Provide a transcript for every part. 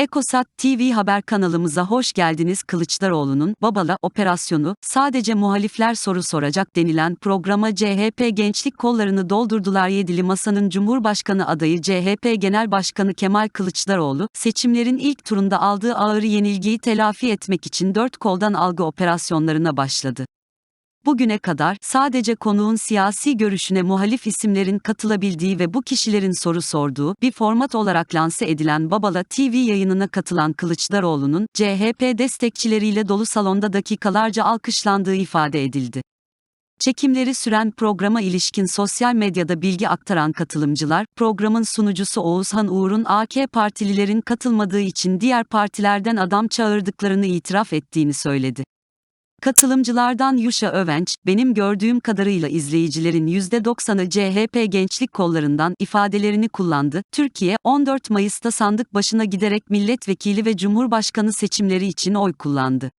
Ekosat TV haber kanalımıza hoş geldiniz. Kılıçdaroğlu'nun Babala operasyonu sadece muhalifler soru soracak denilen programa CHP gençlik kollarını doldurdular. Yedili Masa'nın Cumhurbaşkanı adayı CHP Genel Başkanı Kemal Kılıçdaroğlu, seçimlerin ilk turunda aldığı ağır yenilgiyi telafi etmek için dört koldan algı operasyonlarına başladı. Bugüne kadar sadece konuğun siyasi görüşüne muhalif isimlerin katılabildiği ve bu kişilerin soru sorduğu bir format olarak lanse edilen Babala TV yayınına katılan Kılıçdaroğlu'nun CHP destekçileriyle dolu salonda dakikalarca alkışlandığı ifade edildi. Çekimleri süren programa ilişkin sosyal medyada bilgi aktaran katılımcılar, programın sunucusu Oğuzhan Uğur'un AK partililerin katılmadığı için diğer partilerden adam çağırdıklarını itiraf ettiğini söyledi. Katılımcılardan Yuşa Övenç, benim gördüğüm kadarıyla izleyicilerin %90'ı CHP gençlik kollarından ifadelerini kullandı. Türkiye, 14 Mayıs'ta sandık başına giderek milletvekili ve cumhurbaşkanı seçimleri için oy kullandı.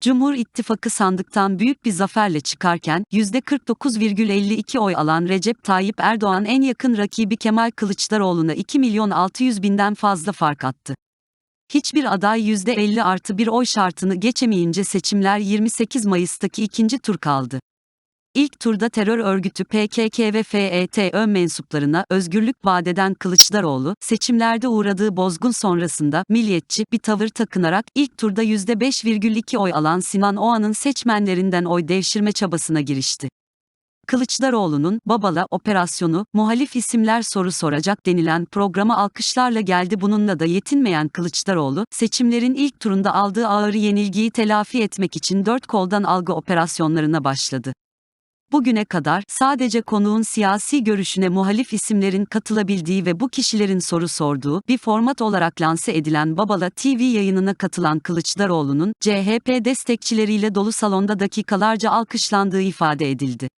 Cumhur İttifakı sandıktan büyük bir zaferle çıkarken, %49,52 oy alan Recep Tayyip Erdoğan en yakın rakibi Kemal Kılıçdaroğlu'na 2 milyon 600 binden fazla fark attı. Hiçbir aday %50 artı bir oy şartını geçemeyince seçimler 28 Mayıs'taki ikinci tur kaldı. İlk turda terör örgütü PKK ve FETÖ mensuplarına özgürlük vadeden Kılıçdaroğlu, seçimlerde uğradığı bozgun sonrasında milliyetçi bir tavır takınarak ilk turda %5,2 oy alan Sinan Oğan'ın seçmenlerinden oy devşirme çabasına girişti. Kılıçdaroğlu'nun Babala operasyonu, muhalif isimler soru soracak denilen programa alkışlarla geldi. Bununla da yetinmeyen Kılıçdaroğlu, seçimlerin ilk turunda aldığı ağır yenilgiyi telafi etmek için dört koldan algı operasyonlarına başladı. Bugüne kadar sadece konuğun siyasi görüşüne muhalif isimlerin katılabildiği ve bu kişilerin soru sorduğu bir format olarak lanse edilen Babala TV yayınına katılan Kılıçdaroğlu'nun CHP destekçileriyle dolu salonda dakikalarca alkışlandığı ifade edildi.